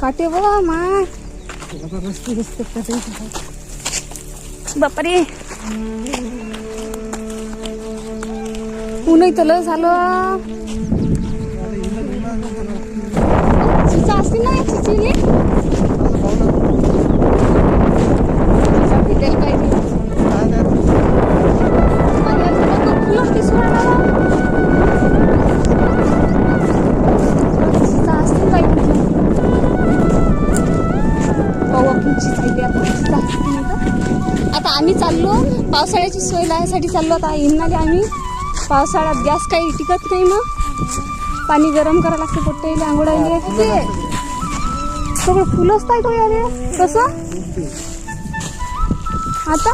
काटे बघा माय काटे बापरे। ऊनही तर झालं। चिचा असते ना चिचीने सोय लावायसाठी चाललो आता. इन्नाले आम्ही. पावसाळ्यात गॅस काही टिकत नाही ना पाणी गरम करावं लागते पोट्टे आंघोळायले ते सगळं फुलंच काय तो यारे कसं? आता?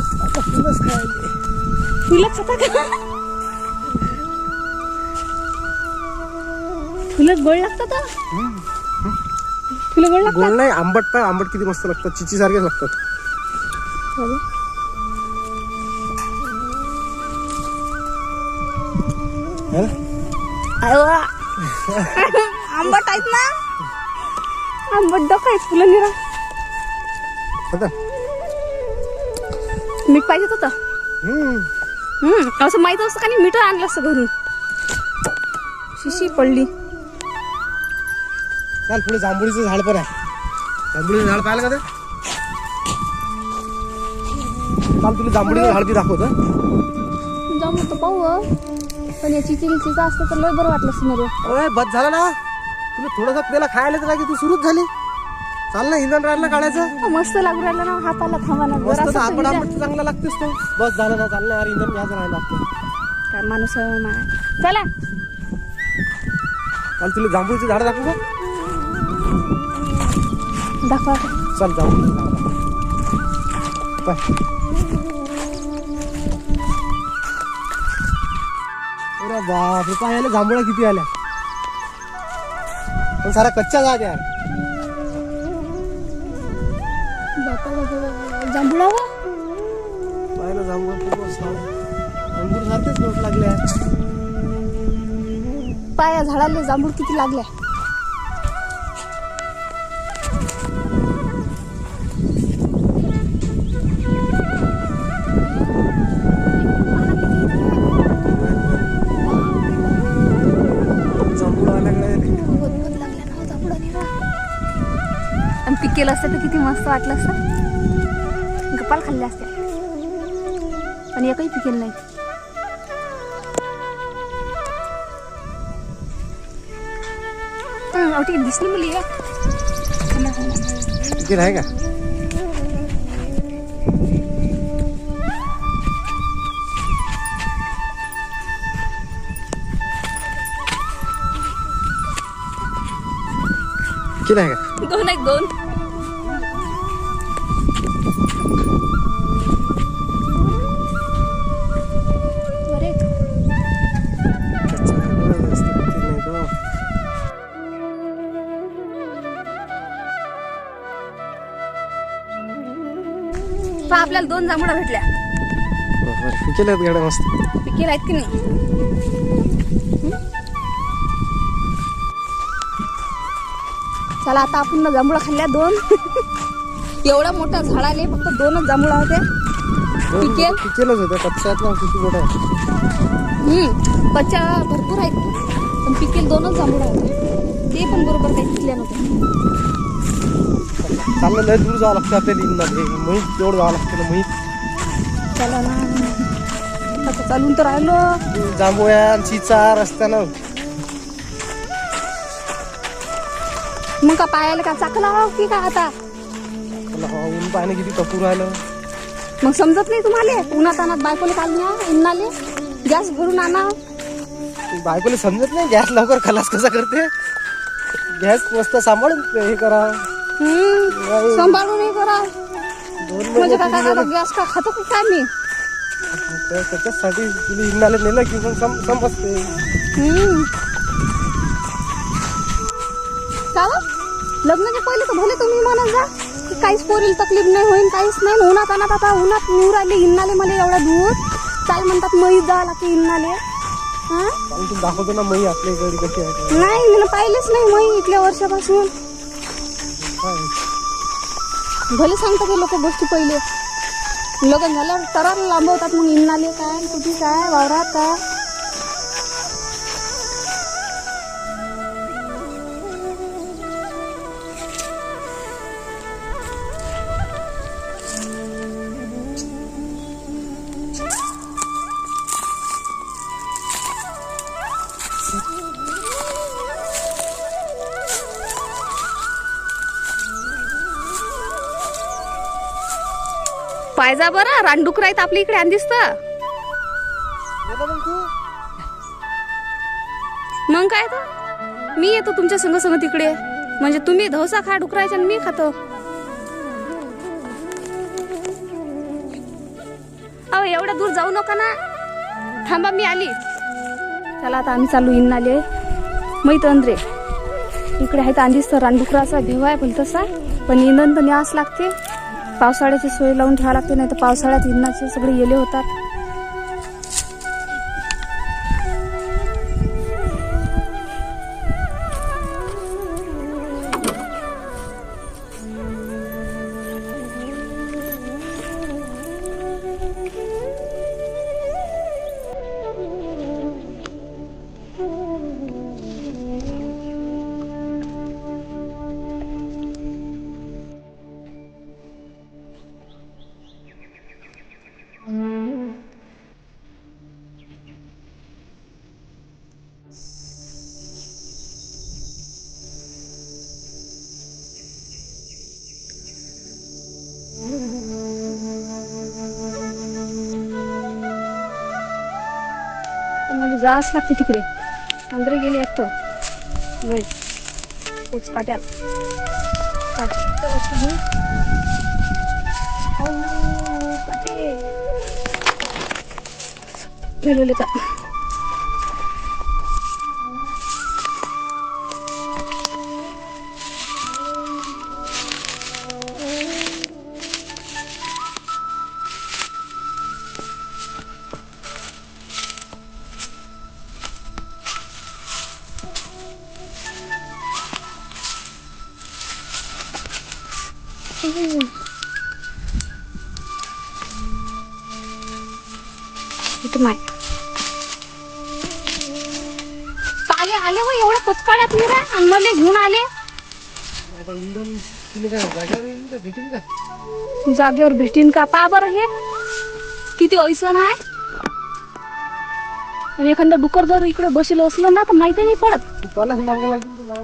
फुलंच आता का? फुलंच गोड लागतात? फुलं गोड लागतात? गोड नाही आंबट पाय आंबट किती मस्त लागतात. चिची सारखेच लागतात आंबट आहेत ना आंबट डोकं आहेत फुलं निरा मीठ पाहिजेत होतं हम्म. असं माहीत असतं का नाही मीठ आणलं असतं घरून शिशी पडली चाल पुढे जांभुळीचं झाड पण आहे जांभुळीचं झाड पाहिलं का ते चाल तुला जांभुळीचं झाड बी दाखवतो जाऊ तर पाहू. पण याची चिंचीचं असतं तर लय बरं वाटलं मला अरे बस झालं ना. तुला थोडंसं आपल्याला खायला तर की तू सुरूच झाली. चाल ना इंधन राहिलं काढायचं. मस्त लागू राहिलं ना हाताला थांबा ना मस्त जरासं आपण चांगला लागतेस तो. बस झालं ना चाल ना यार इंधन घ्यायचं राहिलं आपलं. काय माणूस आहे माय. चला. चाल तुला जांभूळची झाड दाखवू का? दाखवा. चल दाखव. पाय अरे बाप रे पायाला जांभळा किती आल्या. पण सारा कच्चा जात यार. जांभुळा पायाला जांभूळ खूप. अंगूर सारखेच लागले यार पाया झाडाला जांभूळ किती लागल्या आणि पिकेलं असतं तर किती मस्त वाटलं असतं. गप्पाल खाल्ल्या असत्या पण एकही पिकेल नाही. हं, अहो, ती दिसली मुली या. तिकीट आहे का? तिकीट आहे? का दोन आहेत दोन. पहा आपल्याला दोन जांभळा भेटल्या. आहेत गाड्या मस्त. पिकेल आहेत की नाही? चला आता आपण ना जांभळा खाल्ल्या दोन. एवढा मोठा झाड आले फक्त दोनच जांभळा होते. पिकेल? पिकेलच होत्या कच्च्या आहेत ना किती मोठ्या हम्म बच्चा भरपूर आहेत. पण पिकेल दोनच जांभळा होते. ते पण बरोबर काही पिकल्या नव्हत्या. चाललं लय दूर जावं लागतं आपल्याला इंदात महित तेवढं जावं लागतं ना महित चला ना. आता चालून तर राहिलो. जांभोया चिचा रस्त्यानं मग का पायाला का चाकला लावावं की का आता? हवा ऊन पाणी किती कपूर राहिलं मग समजत नाही तुम्हाला? उन्हात आणत बायकोले काल न्या इन्नाले गॅस भरून आणा. बायकोला समजत नाही गॅस लवकर खलास कसा करते? गॅस मस्त सांभाळून हे करा. हम्म, सांभाळून हे करा. दोन म्हणजे महिने काय गॅस का खातो की काय मी? त्या- त्याच्यासाठी तुला इंदाला नेलं की मग सम समजते हम्म. लग्नाच्या पहिले तर भले तुम्ही म्हणत जा की काहीच पोरील तकलीफ नाही होईल काहीच नाही. उन्हात आणत आता उन्हात निवड आले इन्नाले मला एवढा दूर चाल म्हणतात महीत जा लागते इन्नाले हा? दाखवतो ना मही आपल्या इकडे कशी आहे. नाही मी पाहिलेच नाही मही इथल्या वर्षापासून. भले सांगता ते लोक गोष्टी पहिले. लग्न झाल्यावर तरार लांबवतात मग इन्नाले काय कुठे काय वावरात काय. पायजा बरं रानडुकर आहेत आपल्या इकडे आणि दिसतं. मग काय तर? मी येतो तुमच्या संग संग तिकडे. म्हणजे तुम्ही धवसा खा डुकरायच्या आणि मी खातो. अहो एवढ्या दूर जाऊ नका ना. थांबा मी आली. चला आता आम्ही चालू इन आले. मैत अंद्रे. इकडे आहे तर आधीच तर रानडुकराचा देव आहे पण तसा. पण इंधन तर न्यावंच लागते. पावसाळ्याची सोय लावून ठेवावं लागते नाही तर पावसाळ्यात इंधनाचे सगळे येले होतात. मला जावंच लागते तिकडे अंदर गेले एकटं नाही तेच पाट्यात पाट्यात वस्तू घेऊ. अहो, पाटे. गेलेले का माय आले आले व एवढ्या पचकाड्यात मी आणि मला घेऊन आले. आता तुम्ही काय जागेवर येईल का भेटेल का जागेवर भेटीन का? पा बरं हे. किती ऐसन आहे. आणि एखादं डुकर जर इकडे बसेल असलं ना तर माहिती नाही पडत. तू लागेल नाही लागत तुला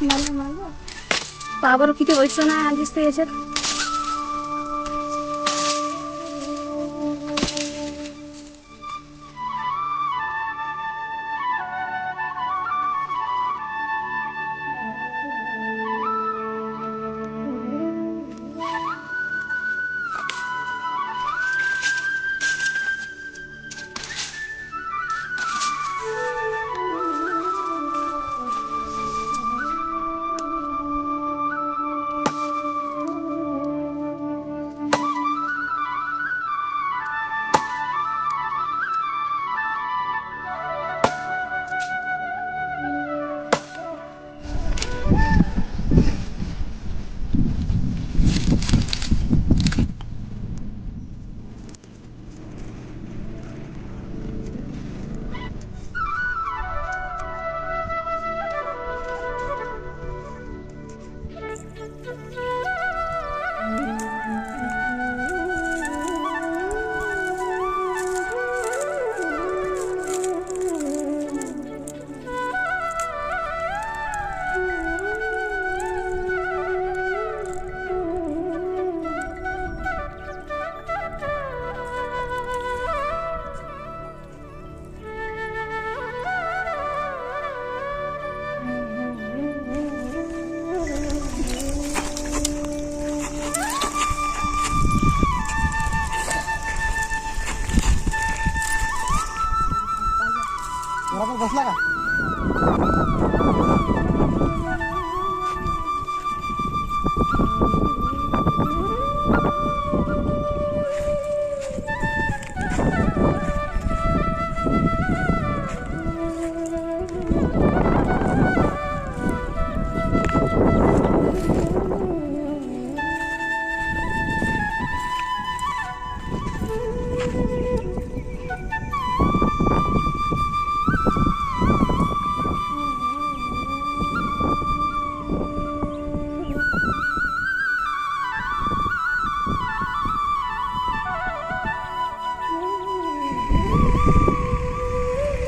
मला मागं. बरं किती ऐसन आहे दिसते याच्यात. nhá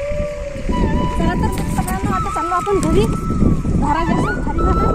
चला तर सगळ्यांना आता चाललो आपण घरी. घरा घ्यायचं घरी घाला